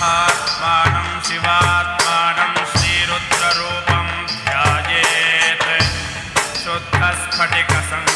परमात्मानं शिवात्मानं श्रीरुद्ररूपं ध्यायेत् शुद्धस्फटिकसं